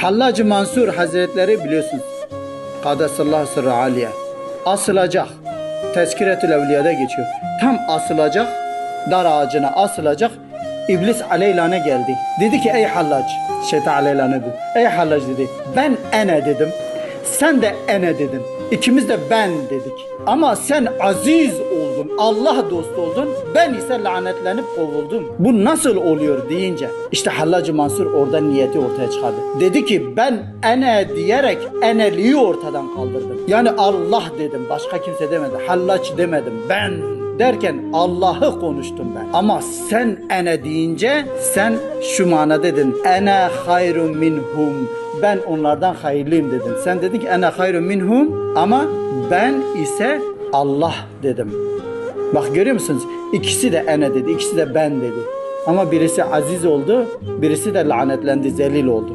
Hallacı Mansur Hazretleri biliyorsunuz. Kadesallahu sırrı aliye. Asılacak. Tezkiretül Evliya'da geçiyor. Tam asılacak. Dar ağacına asılacak. İblis Aleylan'a geldi. Dedi ki ey hallac. Şeytan Aleylan'a dedi. Ey hallac dedi. Ben ene dedim. Sen de ene dedin. İkimiz de ben dedik. Ama sen aziz Allah dostu oldun. Ben ise lanetlenip kovuldum. Bu nasıl oluyor deyince işte Hallacı Mansur orada niyeti ortaya çıkardı. Dedi ki ben ene diyerek eneliği ortadan kaldırdım. Yani Allah dedim başka kimse demedi. Hallaç demedim ben derken Allah'ı konuştum ben. Ama sen ene deyince sen şu mana dedin. Ene hayrun minhum. Ben onlardan hayırlıyım dedin. Sen dedin ki ene hayrun minhum ama ben ise Allah dedim. Bak görüyor musunuz? İkisi de ene dedi, ikisi de ben dedi. Ama birisi aziz oldu, birisi de lanetlendi, zelil oldu.